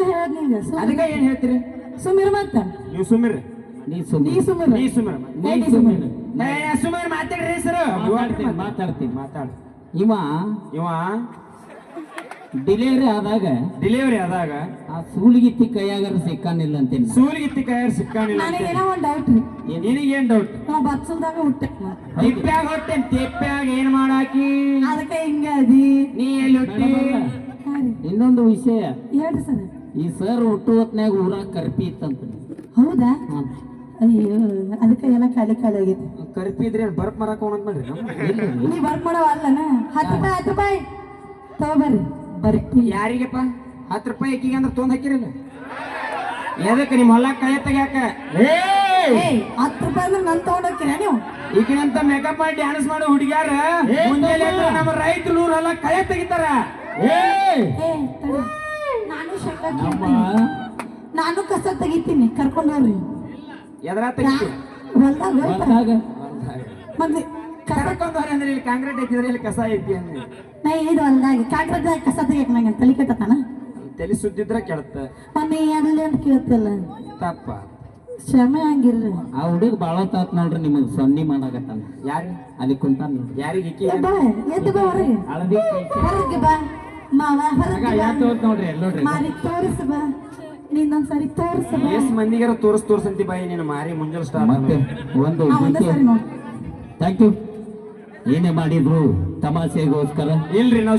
ಅದಕ್ಕೆ ಹೇಳದ್ ನಿಂಗೆ ಅದಕ್ಕೆ ಏನ್ ಹೇಳ್ತೀರಿ? ಸುಮಿರ್ ಮತ್ತ. ನೀವು ಸುಮ್ಮಿರ್ ನೀ ನೀ ಸುಮಿರ್ ನೀ ಸುಮಿರ್ ನೀ ಸುಮಿರ್ ಸುಮ್ಮಿರ್ ಮಾತಾಡ್ರಿ ಸರ್. ಮಾತಾಡ್ತೀನಿ ಮಾತಾಡ್ತೀನಿ. ಮಾತಾಡ್. ಇವ ಇವ ಡಿಲಿವರಿ ಆದಾಗ ಡೆಲಿವರಿ ಆದಾಗ ಆ ಸೂಲಿಗಿತ್ತಿ ಕೈಯಾಗರ ಸಿಕ್ಕಾನಿಲ್ಲ ಅಂತೇನಿ ಸೂಲಿಗಿತ್ತಿ ಕೈಯಾಗ ಸಿಕ್ಕಾಣಿಲ್ಲ ಅಂತ ನನಗೇನೋ ಒಂದ್ ಡೌಟ್ ನಿನಗೇನ್ ಡೌಟ್ ನಾವು ಬಚ್ಚಲ್ದಾಗ ಹುಟ್ಟೆ. ತಿಪ್ಪ್ಯಾಗ ಹೊಟ್ಟೆ ತಿಪ್ಪ್ಯಾಗ ಏನ್ ಮಾಡಾಕಿ? ಅದಕ್ಕೆ ಹಿಂಗ ಅದಿ. ನೀ ಎಲ್ಲಿ ಹುಟ್ಟಿ? ಇನ್ನೊಂದು ವಿಷಯ. ಹೇಳ್ರಿ ಸರ್. ಈ ಸರ್ ಹುಟ್ಟು ಹೊತ್ನ್ಯಾಗ ಊರಾಗ ಕರ್ಪಿ ಇತ್ತಂತ ಹೌದಾ? ಅಯ್ಯೋ ಅದಕ್ಕೆ ಎಲ್ಲ ಖಾಲಿ ಖಾಲಿ ಕರ್ಪಿ ಇದ್ರೆ ಬರ್ಪ್ ಮರಕ್ ಹೋಗಂತ ಮಾಡ್ರಿ ನೀ ವರ್ಕ್ ಮಾಡೋ ಅಲ್ಲನ? ಹತ್ತು ರೂಪಾಯಿ ಹತ್ತು ರೂಪಾಯಿ. ತಗೋಬರ್ರಿ ಬರ್ಪಿ ಯಾರಿಗೆಪ್ಪ? ಹತ್ತು ರೂಪಾಯಿ ಅಕ್ಕಿಗೆ ಅಂದ್ರೆ ತೊಂದ್ ಹಾಕಿರಲ್ಲ. ಎದಕ್ಕೆ ನಿಮ್ಮ ಹೊಲ ಕಳೆ ತೆಗ್ಯಾಕ? ಹತ್ತು ರೂಪಾಯಿ ಅಂದ್ರೆ ನನ್ ತಗೊಂಡೋಗ್ತೀರ ನೀವು? ಈಗಿನಂತ ಮೇಕಪ್ ಮಾಡಿ ಡ್ಯಾನ್ಸ್ ಮಾಡೋ ಹುಡುಗ್ಯಾರ ಮುಂಜಾನೆ ನಮ್ಮ ರೈತರು ನೂರ ಹೊಲ ಕಳೆ ತೆಗಿತಾರ. ಏ ಶಂಕ ಕೇಳ್ತೀನಿ ನಾನು ಕಸ ತೆಗಿತೀನಿ ಕರ್ಕೊಂಡು ಹೋಗ್ರಿ. ಎದ್ರ ಹೊಲ್ದಾಗ ಹೋಯ್ತಾ? ಹೊಲ್ದಾಗ. ಮತ್ತೆ ಕಸ ಕರ್ಕೊಂಡ್ ಹೋರಿ ಅಂದ್ರೆ ಇಲ್ಲಿ ಕಾಂಕ್ರೀಟ್ ಐತಿದ್ರೆ ಇಲ್ಲಿ ಕಸ ಐತಿ ಅಂದ್ರೆ. ನಾ ಇದು ಹೊಲ್ದಾಗ. ಕಸ ತೆಗಿಯಕ್ ನಂಗೆ ತಲೆ ಕೆಟ್ಟತಾನ? ತಲೆ ಸುದ್ದಿದ್ರೆ ಕೆಳತ್ತ ಮಮ್ಮಿ ಅಲ್ಲಿ ಅಂತ ಕೇಳ್ತಿಲ್ಲ. ತಪ್ಪ. ಕ್ಷಮೆ ಹಂಗಿರ್ರಿ ಆ ಹುಡುಗ ಬಾಳ ತಾತ್ ನೋಡ್ರಿ ನಿಮಗ್ ಸೊನ್ನಿ ಮಾಡಾಕತ್ತಾನ. ಯಾರು? ಅಲ್ಲಿ ಕುಂತಾನ ಯಾರಿಗೆ ಬಾ ಎದ್ದು ಬಾ ಹೊರಗೆ. ಹಳದಿ ಹೊರಗೆ ಬಾ. ಮಾವ ಹೊರಗೆ ಬಾ. ಯಾಕೆ ನೋಡ್ರಿ ಎಲ್ಲ ನೋಡ್ರಿ? ಮಾರಿ ತೋರಿಸು ಬಾ ನೀನೊಂದ್ಸರಿ ತೋರಿಸು ಬಾ ಎಷ್ಟ್ ಮಂದಿಗಾರ ತೋರ್ಸ್ ತೋರ್ಸಂತಿ ಬಾಯಿ ನೀನು ಮಾರಿ ಮುಂಜಾನೆ ಮತ್ತೆ ಸ್ಟಾರ್ಟ್ ಒಂದು ಆ, ಒಂದೇ ಸರಿ ನೋಡಿ. ಥ್ಯಾಂಕ್ ಯು ಏನೇ ಮಾಡಿದ್ರು ತಮಾಷೆಗೋಸ್ಕರ? ಇಲ್ರಿ ನಾವು